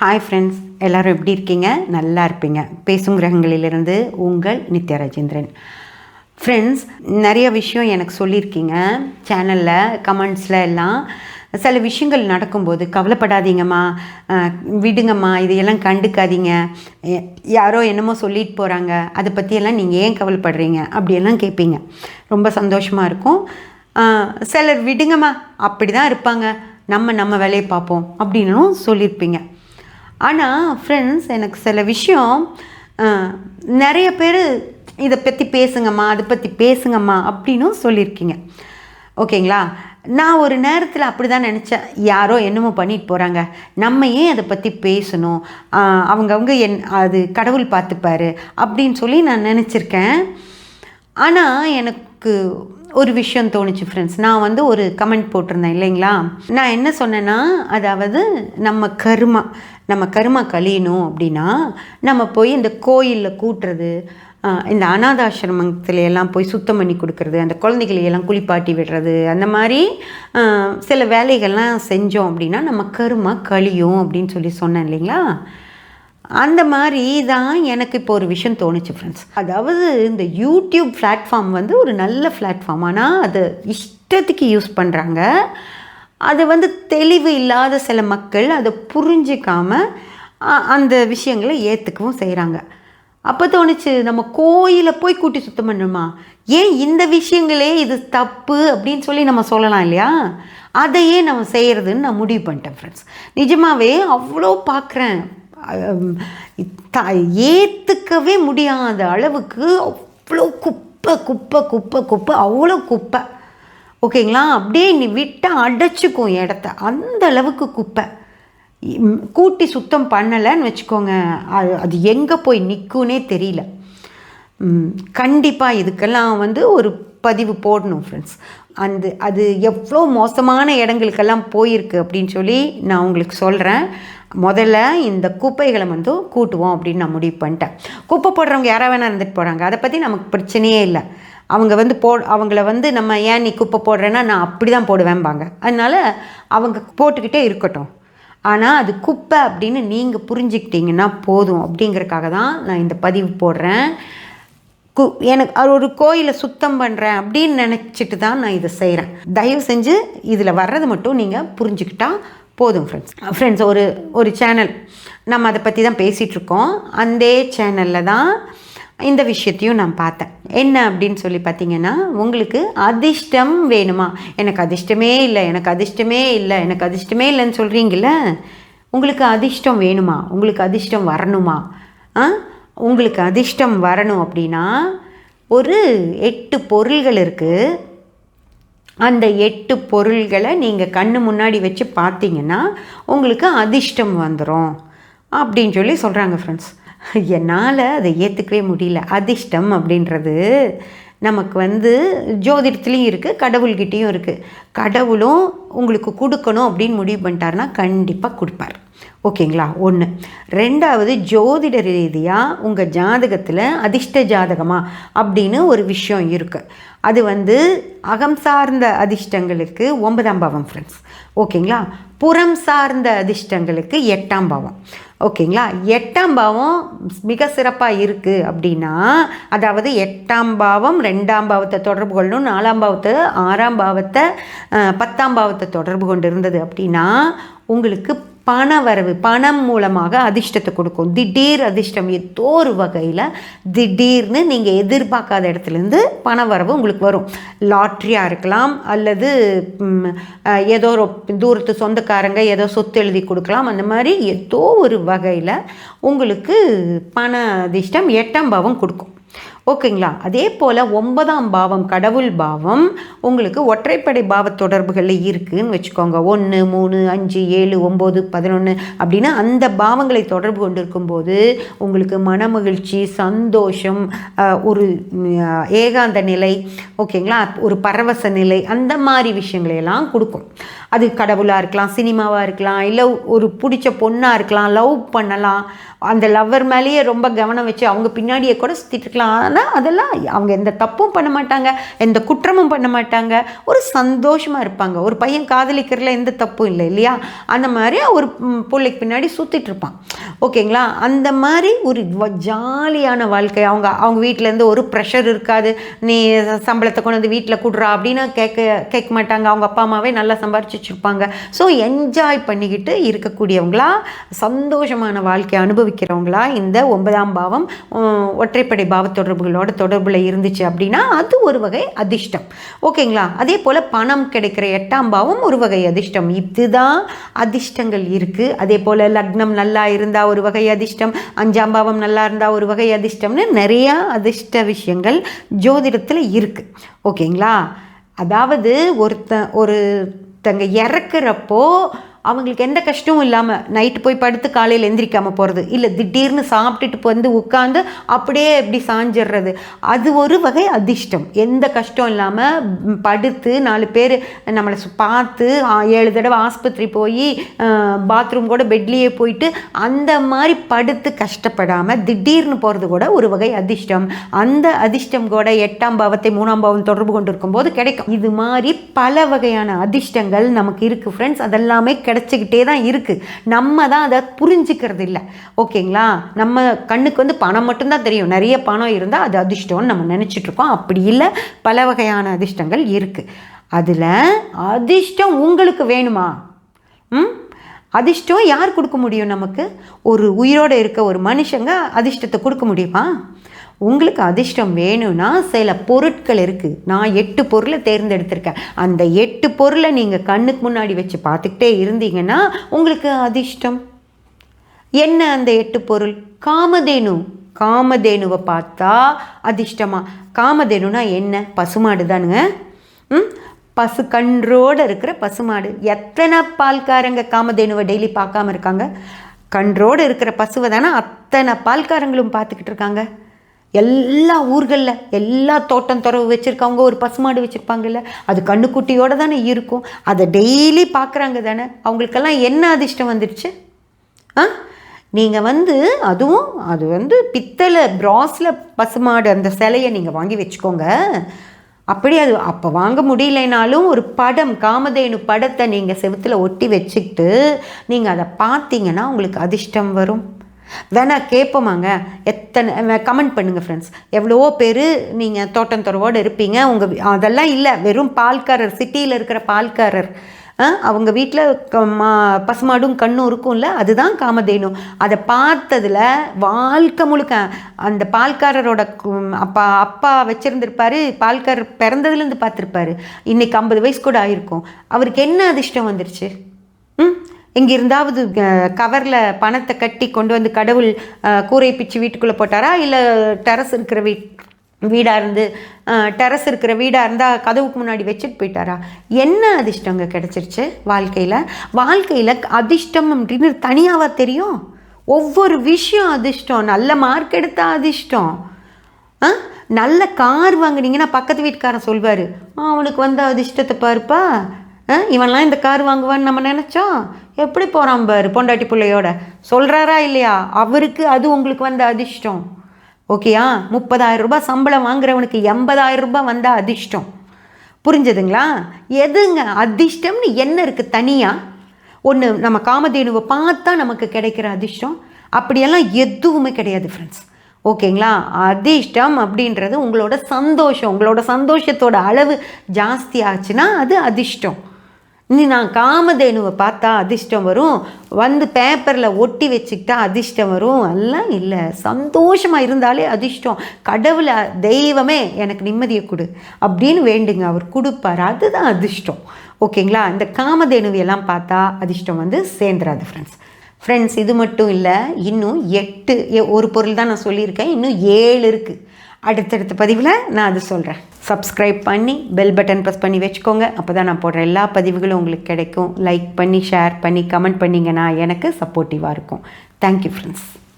Hi friends எல்லோரும் எப்படி இருக்கீங்க? நல்லா இருப்பீங்க. பேசும் கிரகங்களிலிருந்து உங்கள் நித்யா ராஜேந்திரன் ஃப்ரெண்ட்ஸ் நிறைய விஷயம் எனக்கு சொல்லியிருக்கீங்க. சேனலில் கமெண்ட்ஸில் எல்லாம் சில விஷயங்கள் நடக்கும்போது கவலைப்படாதீங்கம்மா. விடுங்கம்மா. இதையெல்லாம் கண்டுக்காதீங்க. யாரோ என்னமோ சொல்லிட்டு போகிறாங்க அதை பற்றியெல்லாம் நீங்கள் ஏன் கவலைப்படுறீங்க? அப்படியெல்லாம் கேட்பீங்க. ரொம்ப சந்தோஷமாக இருக்கும். சிலர் விடுங்கம்மா. அப்படி தான் இருப்பாங்க. நம்ம நம்ம வேலையை பார்ப்போம். அப்படின்னும் சொல்லியிருப்பீங்க. ஆனால் ஃப்ரெண்ட்ஸ் எனக்கு சில விஷயம் நிறைய பேர் இதை பற்றி பேசுங்கம்மா அதை பற்றி பேசுங்கம்மா அப்படின்னும் சொல்லியிருக்கீங்க. ஓகேங்களா? நான் ஒரு நேரத்தில் அப்படி தான் நினச்சேன். யாரோ என்னமோ பண்ணிட்டு போகிறாங்க நம்ம ஏன் அதை பற்றி பேசணும்? அவங்கவுங்க என் அது கடவுள் பார்த்துப்பார் அப்படின்னு சொல்லி நான் நினச்சிருக்கேன். ஆனால் எனக்கு ஒரு விஷயம் தோணுச்சு ஃப்ரெண்ட்ஸ் நான் வந்து ஒரு கமெண்ட் போட்டிருந்தேன் இல்லைங்களா? நான் என்ன சொன்னேன்னா அதாவது நம்ம கருமா நம்ம கருமா கழியணும் அப்படின்னா நம்ம போய் இந்த கோயிலில் கூட்டுறது இந்த அனாதாசிரமத்துல எல்லாம் போய் சுத்தம் பண்ணி கொடுக்கறது அந்த குழந்தைகளையெல்லாம் குளிப்பாட்டி விடுறது அந்த மாதிரி சில வேலைகள்லாம் செஞ்சோம் அப்படின்னா நம்ம கருமா கழியும் அப்படின்னு சொல்லி சொன்னேன் இல்லைங்களா? அந்த மாதிரி தான் எனக்கு இப்போ ஒரு விஷயம் தோணுச்சு ஃப்ரெண்ட்ஸ் அதாவது இந்த யூடியூப் பிளாட்ஃபார்ம் வந்து ஒரு நல்ல பிளாட்ஃபார்ம் ஆனால் அதை இஷ்டத்துக்கு யூஸ் பண்ணுறாங்க அது வந்து தெளிவு இல்லாத சில மக்கள் அதை புரிஞ்சிக்காமல் அந்த விஷயங்களை ஏற்றுக்கவும் செய்கிறாங்க அப்போ தோணுச்சு நம்ம கோயிலை போய் கூட்டி சுத்தம் பண்ணணுமா? ஏன் இந்த விஷயங்களே இது தப்பு அப்படின்னு சொல்லி நம்ம சொல்லலாம் இல்லையா? அதையே நம்ம செய்கிறதுன்னு நான் முடிவு பண்ணிட்டேன் ஃப்ரெண்ட்ஸ் நிஜமாவே அவ்வளோ பார்க்குறேன் ஏற்றுக்கவே முடியாத அளவுக்கு அவ்வளோ குப்பை குப்பை குப்பை குப்பை அவ்வளோ குப்பை. ஓகேங்களா? அப்படியே நீ விட்டால் அடைச்சிக்கும் இடத்த. அந்த அளவுக்கு குப்பை. கூட்டி சுத்தம் பண்ணலைன்னு வச்சுக்கோங்க. அது அது எங்கே போய் நிற்கும்னே தெரியல. கண்டிப்பாக இதுக்கெல்லாம் வந்து ஒரு பதிவு போடணும் ஃப்ரெண்ட்ஸ் அந்த அது எவ்வளோ மோசமான இடங்களுக்கெல்லாம் போயிருக்கு அப்படின்னு சொல்லி நான் உங்களுக்கு சொல்கிறேன் முதல்ல இந்த குப்பைகளை வந்து கூட்டுவோம் அப்படின்னு நான் முடிவு பண்ணிட்டேன். குப்பை போடுறவங்க யாராக வேணால் இருந்துட்டு போகிறாங்க அதை பற்றி நமக்கு பிரச்சனையே இல்லை. அவங்க வந்து போ அவங்கள வந்து நம்ம ஏன் நீ குப்பை போடுறேன்னா நான் அப்படி தான் போடுவேன்பாங்க. அதனால் அவங்க போட்டுக்கிட்டே இருக்கட்டும். ஆனால் அது குப்பை அப்படின்னு நீங்கள் புரிஞ்சுக்கிட்டீங்கன்னா போதும் அப்படிங்கிறக்காக தான் நான் இந்த பதிவு போடுறேன். கு எனக்கு அது ஒரு கோயிலை சுத்தம் பண்ணுறேன் அப்படின்னு நினச்சிட்டு தான் நான் இதை செய்கிறேன் தயவு செஞ்சு இதில் வர்றது மட்டும் நீங்கள் புரிஞ்சுக்கிட்டா போதும் ஃப்ரெண்ட்ஸ் ஃப்ரெண்ட்ஸ் ஒரு ஒரு சேனல் நம்ம அதை பற்றி தான் பேசிகிட்ருக்கோம் அந்த சேனலில் தான் இந்த விஷயத்தையும் நான் பார்த்தேன். என்ன அப்படின்னு சொல்லி பார்த்தீங்கன்னா உங்களுக்கு அதிர்ஷ்டம் வேணுமா? எனக்கு அதிர்ஷ்டமே இல்லை எனக்கு அதிர்ஷ்டமே இல்லை எனக்கு அதிர்ஷ்டமே இல்லைன்னு சொல்கிறீங்கள உங்களுக்கு அதிர்ஷ்டம் வேணுமா? உங்களுக்கு அதிர்ஷ்டம் வரணுமா? ஆ? உங்களுக்கு அதிர்ஷ்டம் வரணும் அப்படின்னா ஒரு எட்டு பொருள்கள் இருக்குது அந்த எட்டு பொருள்களை நீங்கள் கண்ணு முன்னாடி வச்சு பார்த்தீங்கன்னா உங்களுக்கு அதிர்ஷ்டம் வந்துடும் அப்படின்னு சொல்லி சொல்கிறாங்க ஃப்ரெண்ட்ஸ் என்னால் அதை ஏற்றுக்கவே முடியல. அதிர்ஷ்டம் அப்படின்றது நமக்கு வந்து ஜோதிடத்துலேயும் இருக்குது கடவுள்கிட்டேயும் இருக்குது கடவுளும் உங்களுக்கு கொடுக்கணும் அப்படின்னு முடிவு பண்ணிட்டாருன்னா கண்டிப்பாக கொடுப்பார். ஓகேங்களா? ஒன்று ரெண்டாவது ஜோதிட ரீதியாக உங்கள் ஜாதகத்தில் அதிர்ஷ்ட ஜாதகமாக அப்படின்னு ஒரு விஷயம் இருக்குது அது வந்து அகம் சார்ந்த அதிர்ஷ்டங்களுக்கு ஒன்பதாம் பாவம் ஃப்ரெண்ட்ஸ் ஓகேங்களா? புறம் சார்ந்த அதிர்ஷ்டங்களுக்கு எட்டாம் பாவம். ஓகேங்களா? எட்டாம் பாவம் மிக சிறப்பாக இருக்குது அப்படின்னா அதாவது எட்டாம் பாவம் ரெண்டாம் பாவத்தை தொடர்பு கொள்ளணும் நாலாம் பாவத்தை ஆறாம் பாவத்தை பத்தாம் பாவத்தை தொடர்பு கொண்டு இருந்தது அப்படின்னா உங்களுக்கு பண வரவு பணம் மூலமாக அதிர்ஷ்டத்தை கொடுக்கும். திடீர் அதிர்ஷ்டம் ஏதோ ஒரு வகையில் திடீர்னு நீங்கள் எதிர்பார்க்காத இடத்துலேருந்து பண வரவு உங்களுக்கு வரும். லாட்ரியாக இருக்கலாம் அல்லது ஏதோ ஒரு தூரத்து சொந்தக்காரங்க ஏதோ சொத்து எழுதி கொடுக்கலாம். அந்த மாதிரி ஏதோ ஒரு வகையில் உங்களுக்கு பண அதிர்ஷ்டம் எட்டம்பவம் கொடுக்கும். ஓகேங்களா? அதே போல் ஒன்பதாம் பாவம் கடவுள் பாவம் உங்களுக்கு ஒற்றைப்படை பாவ தொடர்புகளில் இருக்குதுன்னு வச்சுக்கோங்க. ஒன்று மூணு அஞ்சு ஏழு ஒம்பது பதினொன்று அப்படின்னா அந்த பாவங்களை தொடர்பு கொண்டு இருக்கும்போது உங்களுக்கு மனமகிழ்ச்சி சந்தோஷம் ஒரு ஏகாந்த நிலை ஓகேங்களா? ஒரு பரவச நிலை அந்த மாதிரி விஷயங்களையெல்லாம் கொடுக்கும். அது கடவுளாக இருக்கலாம் சினிமாவாக இருக்கலாம் இல்லை ஒரு பிடிச்ச பொண்ணாக இருக்கலாம் லவ் பண்ணலாம். அந்த லவ்வர் மேலேயே ரொம்ப கவனம் வச்சு அவங்க பின்னாடியே கூட சுற்றிட்டு இருக்கலாம். ஆனால் அதெல்லாம் அவங்க எந்த தப்பும் பண்ண மாட்டாங்க எந்த குற்றமும் பண்ண மாட்டாங்க. ஒரு சந்தோஷமாக இருப்பாங்க. ஒரு பையன் காதலிக்கிறதுல எந்த தப்பும் இல்லை இல்லையா? அந்த மாதிரி ஒரு பிள்ளைக்கு பின்னாடி சுற்றிட்டு இருப்பான். ஓகேங்களா? அந்த மாதிரி ஒரு ஜாலியான வாழ்க்கை. அவங்க அவங்க வீட்டிலேருந்து ஒரு ப்ரெஷர் இருக்காது. நீ சம்பளத்தை கொண்டு வந்து வீட்டில் கொடுறா அப்படின்னா கேட்க கேட்க மாட்டாங்க. அவங்க அப்பா அம்மாவே நல்லா சம்பாரிச்சு வச்சுருப்பாங்க. ஸோ என்ஜாய் பண்ணிக்கிட்டு இருக்கக்கூடியவங்களா சந்தோஷமான வாழ்க்கையை அனுபவிக்கிறவங்களா இந்த ஒன்பதாம் பாவம் ஒற்றைப்படை பாவ உங்களோட தொடர்பில் இருந்துச்சு அப்படின்னா அது ஒரு வகை அதிர்ஷ்டம். ஓகேங்களா? அதே போல் பணம் கிடைக்கிற எட்டாம் பாவம் ஒரு வகை அதிர்ஷ்டம். இதுதான் அதிர்ஷ்டங்கள் இருக்குது அதே போல் லக்னம் நல்லா இருந்தால் ஒரு வகை அதிர்ஷ்டம். அஞ்சாம் பாவம் நல்லா இருந்தால் ஒரு வகை அதிர்ஷ்டம்னு நிறையா அதிர்ஷ்ட விஷயங்கள் ஜோதிடத்தில் இருக்குது ஓகேங்களா? அதாவது ஒருத்த ஒருத்தங்க இறக்குறப்போ அவங்களுக்கு எந்த கஷ்டமும் இல்லாமல் நைட்டு போய் படுத்து காலையில் எந்திரிக்காமல் போகிறது இல்லை திடீர்னு சாப்பிட்டுட்டு வந்து உட்காந்து அப்படியே இப்படி சாஞ்சிடுறது அது ஒரு வகை அதிர்ஷ்டம். எந்த கஷ்டம் இல்லாமல் படுத்து நாலு பேர் நம்மளை பார்த்து ஏழு தடவை ஆஸ்பத்திரி போய் பாத்ரூம் கூட பெட்லேயே போயிட்டு அந்த மாதிரி படுத்து கஷ்டப்படாமல் திடீர்னு போகிறது கூட ஒரு வகை அதிர்ஷ்டம். அந்த அதிர்ஷ்டம் கூட எட்டாம் பாவத்தை மூணாம் பாவம் தொடர்பு கொண்டு இருக்கும்போது கிடைக்கும். இது மாதிரி பல வகையான அதிர்ஷ்டங்கள் நமக்கு இருக்குது ஃப்ரெண்ட்ஸ் அதெல்லாமே கிடைச்சிக்கிட்டே தான் இருக்குது நம்ம தான் அதை புரிஞ்சுக்கிறது இல்லை. ஓகேங்களா? நம்ம கண்ணுக்கு வந்து பணம் மட்டும்தான் தெரியும். நிறைய பணம் இருந்தால் அது அதிர்ஷ்டம்னு நம்ம நினச்சிட்ருக்கோம் அப்படி இல்லை பல வகையான அதிர்ஷ்டங்கள் இருக்குது அதில் அதிர்ஷ்டம் உங்களுக்கு வேணுமா? ம்? அதிர்ஷ்டம் யார் கொடுக்க முடியும் நமக்கு? ஒரு உயிரோடு இருக்க ஒரு மனுஷங்க அதிர்ஷ்டத்தை கொடுக்க முடியுமா? உங்களுக்கு அதிர்ஷ்டம் வேணும்னா சில பொருட்கள் இருக்குது நான் எட்டு பொருளை தேர்ந்தெடுத்திருக்கேன். அந்த எட்டு பொருளை நீங்கள் கண்ணுக்கு முன்னாடி வச்சு பார்த்துக்கிட்டே இருந்தீங்கன்னா உங்களுக்கு அதிர்ஷ்டம். என்ன அந்த எட்டு பொருள்? காமதேனு. காமதேனுவை பார்த்தா அதிர்ஷ்டமா? காமதேனுனா என்ன? பசுமாடு தானுங்க. ம்? பசு கன்றோடு இருக்கிற பசுமாடு. எத்தனை பால்காரங்க காமதேனுவை டெய்லி பார்க்காம இருக்காங்க? கன்றோடு இருக்கிற பசுவை தானே அத்தனை பால்காரங்களும் பார்த்துக்கிட்டு இருக்காங்க. எல்லா ஊர்களில் எல்லா தோட்டம் துறவு வச்சுருக்கவங்க ஒரு பசுமாடு வச்சுருப்பாங்கல்ல அது கண்ணுக்குட்டியோடு தானே இருக்கும். அதை டெய்லி பார்க்குறாங்க தானே. அவங்களுக்கெல்லாம் என்ன அதிர்ஷ்டம் வந்துடுச்சு? ஆ? நீங்கள் வந்து அதுவும் அது வந்து பித்தளை பிராஸில் பசுமாடு அந்த சிலையை நீங்கள் வாங்கி வச்சுக்கோங்க. அப்படி அது அப்போ வாங்க முடியலைனாலும் ஒரு படம் காமதேனு படத்தை நீங்கள் செவுத்துல ஒட்டி வச்சுக்கிட்டு நீங்கள் அதை பார்த்தீங்கன்னா உங்களுக்கு அதிர்ஷ்டம் வரும். வேணா கேட்போமாங்க எத்தனை கமெண்ட் பண்ணுங்கள் ஃப்ரெண்ட்ஸ் எவ்வளவோ பேர் நீங்கள் தோட்டம் துறவோடு இருப்பீங்க. உங்கள் அதெல்லாம் இல்லை. வெறும் பால்காரர் சிட்டியில் இருக்கிற பால்காரர். ஆ, அவங்க வீட்டில் மா பசுமாடும் கண்ணும் இருக்கும்ல அதுதான் காமதேனும் அதை பார்த்ததில் வாழ்க்கை முழுக்க அந்த பால்காரரோட அப்பா அப்பா வச்சுருந்துருப்பாரு பால்காரர் பிறந்ததுலேருந்து பார்த்துருப்பாரு. இன்றைக்கி ஐம்பது வயசு கூட ஆயிருக்கும். அவருக்கு என்ன அதிர்ஷ்டம் வந்துருச்சு? எங்கிருந்தாவது இருந்தாவது கவரில் பணத்தை கட்டி கொண்டு வந்து கடவுள் கூரை பிச்சு வீட்டுக்குள்ளே போட்டாரா? இல்லை டெரஸ் இருக்கிற வீட் வீடாக இருந்து டெரஸ் இருக்கிற வீடாக இருந்தால் கதவுக்கு முன்னாடி வச்சுட்டு போயிட்டாரா? என்ன அதிர்ஷ்டங்க கிடச்சிருச்சு வாழ்க்கையில்? வாழ்க்கையில் அதிர்ஷ்டம் அப்படின்னு தனியாவா தெரியும்? ஒவ்வொரு விஷயம் அதிர்ஷ்டம். நல்ல மார்க் எடுத்தால் அதிர்ஷ்டம். ஆ நல்ல கார் வாங்குனீங்கன்னா பக்கத்து வீட்டுக்காரன் சொல்வார் அவனுக்கு வந்து அதிர்ஷ்டத்தை பாருப்பா. இவன்லாம் இந்த கார் வாங்குவான்னு நம்ம நினச்சோம். எப்படி போகிறான் பாரு பொண்டாட்டி பிள்ளையோட. சொல்கிறாரா இல்லையா? அவருக்கு அது உங்களுக்கு வந்த அதிர்ஷ்டம். ஓகேயா முப்பதாயிரம் ரூபாய் சம்பளம் வாங்குறவனுக்கு எண்பதாயிரம் ரூபாய் வந்த அதிர்ஷ்டம். புரிஞ்சதுங்களா? எதுங்க? அதிர்ஷ்டம்னு என்ன இருக்குது தனியாக ஒன்று நம்ம காமதேனுவை பார்த்தா நமக்கு கிடைக்கிற அதிர்ஷ்டம். அப்படியெல்லாம் எதுவுமே கிடையாது ஃப்ரெண்ட்ஸ் ஓகேங்களா அதிர்ஷ்டம் அப்படின்றது உங்களோட சந்தோஷம். உங்களோட சந்தோஷத்தோட அளவு ஜாஸ்தி ஆச்சுன்னா அது அதிர்ஷ்டம். நீ நான் காமதேனுவை பார்த்தா அதிர்ஷ்டம் வரும். வந்து பேப்பரில் ஒட்டி வச்சுக்கிட்டா அதிர்ஷ்டம் வரும். எல்லாம் இல்லை. சந்தோஷமாக இருந்தாலே அதிர்ஷ்டம். கடவுளை தெய்வமே எனக்கு நிம்மதியை கொடு. அப்படின்னு வேண்டுங்க. அவர் கொடுப்பார். அதுதான் அதிர்ஷ்டம். ஓகேங்களா? இந்த காமதேனுவையெல்லாம் பார்த்தா அதிர்ஷ்டம் வந்து சேர்ந்துராது ஃப்ரெண்ட்ஸ் ஃப்ரெண்ட்ஸ் இது மட்டும் இல்லை இன்னும் எட்டு எ- ஒரு பொருள் தான் நான் சொல்லியிருக்கேன். இன்னும் ஏழு இருக்குது அடுத்தடுத்த பதிவில் நான் அது சொல்கிறேன் சப்ஸ்கிரைப் பண்ணி பெல் பட்டன் ப்ரெஸ் பண்ணி வச்சுக்கோங்க. அப்போ தான் நான் போடுற எல்லா பதிவுகளும் உங்களுக்கு கிடைக்கும். லைக் பண்ணி ஷேர் பண்ணி கமெண்ட் பண்ணிங்கன்னா எனக்கு சப்போர்ட்டிவாக இருக்கும். Thank you friends